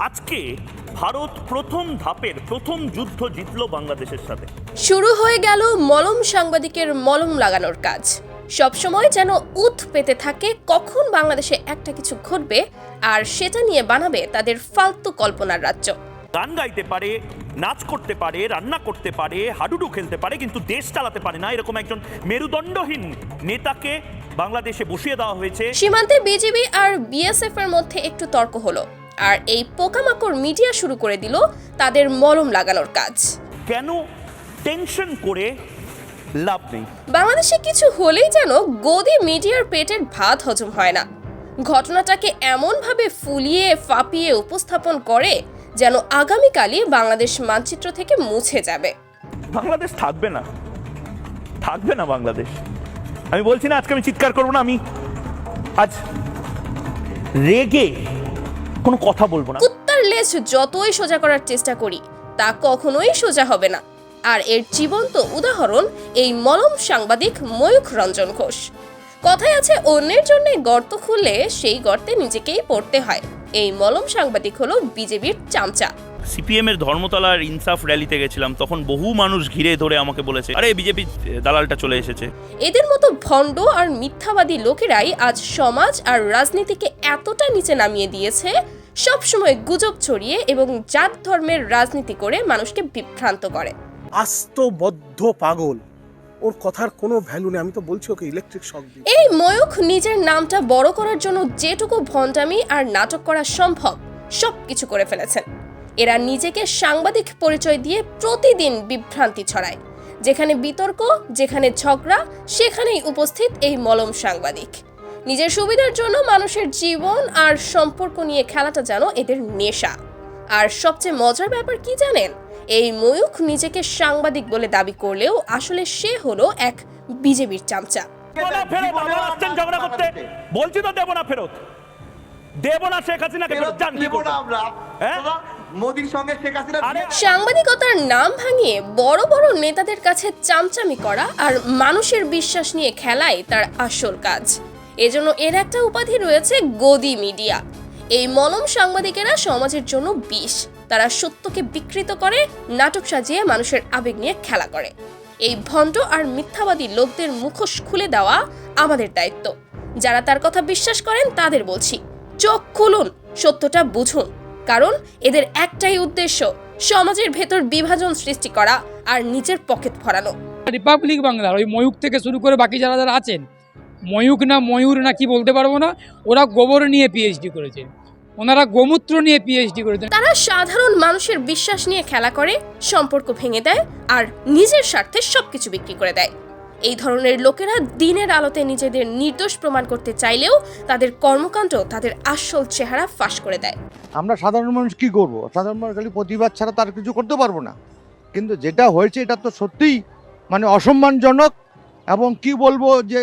আজকে ভারত প্রথম ধাপের প্রথম যুদ্ধ জিতল বাংলাদেশের সাথে। শুরু হয়ে গেল মলম সাংবাদিকের মলম লাগানোর কাজ। সবসময় যেন উৎ পেতে থাকে কখন বাংলাদেশে একটা কিছু ঘটবে আর সেটা নিয়ে বানাবে তাদের ফালতু কল্পনার রাজ্য। গান গাইতে পারে নাচ করতে পারে রান্না করতে পারে হাডুডু খেলতে পারে কিন্তু দেশ চালাতে পারে না। এরকম একজন মেরুদণ্ডহীন নেতাকে বাংলাদেশে বসিয়ে দেওয়া হয়েছে। সীমান্তে বিজিবি আর বিএসএফ এর মধ্যে একটু তর্ক হলো। আর এই পোকামাকড় মিডিয়া শুরু করে দিল তাদের মলম লাগানোর কাজ। কেন টেনশন করে লাভ নেই? বাংলাদেশে কিছু হলেই যেন গদি মিডিয়ার পেটের ভাত হজম হয় না। ঘটনাটাকে এমনভাবে ফুলিয়ে ফাঁপিয়ে উপস্থাপন করে যেন আগামীকালই বাংলাদেশ মানচিত্র থেকে মুছে যাবে। বাংলাদেশ থাকবে না। থাকবে না বাংলাদেশ। আমি বলছি না আজকে আমি চিৎকার করব না আমি আজ রেগে কোনো কথা বলব না। কুত্তার লেজ যতই সোজা করার চেষ্টা করি, তা কখনোই সোজা হবে না। আর এর জীবন্ত উদাহরণ এই মলম সাংবাদিক ময়ূখ রঞ্জন ঘোষ। কথায় আছে, অন্যের জন্য গর্ত খুলে সেই গর্তে নিজেকেই পড়তে হয়। এই মলম সাংবাদিক হলো বিজেপির চামচা। সিপিএম এর ধর্মতলার ইনসাফ র্যালিতে গেছিলাম তখন বহু মানুষ ঘিরে ধরে আমাকে বলেছে আরে বিজেপি দালালটা চলে এসেছে। এদের মতো ভণ্ড আর মিথ্যাবাদী লোকেরাই আজ সমাজ আর রাজনীতিকে এতটা নিচে নামিয়ে দিয়েছে সবসময় গুজব ছড়িয়ে এবং জাত ধর্মের রাজনীতি করে মানুষকে বিভ্রান্ত করে। আস্ত বদ্ধ পাগল। ওর কথার কোনো ভ্যালু নেই আমি তো বলছি ওকে ইলেকট্রিক শক দিই। এই ময়ূখ নিজের নামটা বড় করার জন্য যেটুকু ভণ্ডামি আর নাটক করা সম্ভব সব কিছু করে ফেলেছেন। এরা নিজেকে সাংবাদিক পরিচয় দিয়ে প্রতিদিন বিভ্রান্তি ছড়ায়। যেখানে বিতর্ক, যেখানে ঝগড়া, সেখানেই উপস্থিত এই মলম সাংবাদিক। নিজের সুবিধার জন্য মানুষের জীবন আর সম্পর্ক নিয়ে খেলাটা যেন এদের নেশা। আর সবচেয়ে মজার ব্যাপার কি জানেন? এই ময়ূখ নিজেকে সাংবাদিক বলে দাবি করলেও আসলে সে হলো এক বিজেপির চামচা। ফেরত বলছি তো দেবো না ফেরত। দেবো না শেখ হাসিনাকে ফেরত জান কি দেব করবেন? না আমরা। হ্যাঁ? মোদির সঙ্গে শেখ হাসিনা সাংবাদিকতার নাম ভাঙিয়ে বড় বড় নেতাদের কাছে চামচামি করা আর মানুষের বিশ্বাস নিয়ে খেলাই তার আসল কাজ। এজন্য এর একটা উপাধি রয়েছে গদি মিডিয়া। এই মলম সাংবাদিকেরা সমাজের জন্য বিষ। তারা সত্যকে বিকৃত করে নাটক সাজিয়ে মানুষের আবেগ নিয়ে খেলা করে। এই ভণ্ড আর মিথ্যাবাদী লোকদের মুখোশ খুলে দেওয়া আমাদের দায়িত্ব। যারা তার কথা বিশ্বাস করেন তাদের বলছি চোখ খুলুন সত্যটা বুঝুন। কারণ এদের একটাই উদ্দেশ্য সমাজের ভেতর বিভাজন সৃষ্টি করা আর নিজের পকেট ভরানো। রিপাবলিক বাংলার ওই ময়ূক থেকে শুরু করে বাকি যারা যারা আছেন ময়ূক না ময়ূর না কি বলতে পারব না ওরা গোবর নিয়ে পিএইচডি করেছে। ওনারা গোমূত্র নিয়ে পিএইচডি করেছেন। তারা সাধারণ মানুষের বিশ্বাস নিয়ে খেলা করে সম্পর্ক ভেঙে দেয় আর নিজের স্বার্থে সবকিছু বিক্রি করে দেয়। এই ধরনের লোকেরা দিনের আলোতে নিজেদের নির্দোষ প্রমাণ করতে চাইলেও তাদের কর্মকাণ্ড তাদের আসল চেহারা ফাঁস করে দেয়। আমরা সাধারণ মানুষ কি করব? সাধারণ মানুষ খালি প্রতিবাদ ছাড়া তার কিছু করতে পারব না। কিন্তু যেটা হয়েছে এটা তো সত্যিই মানে অসম্মানজনক এবং কি বলব যে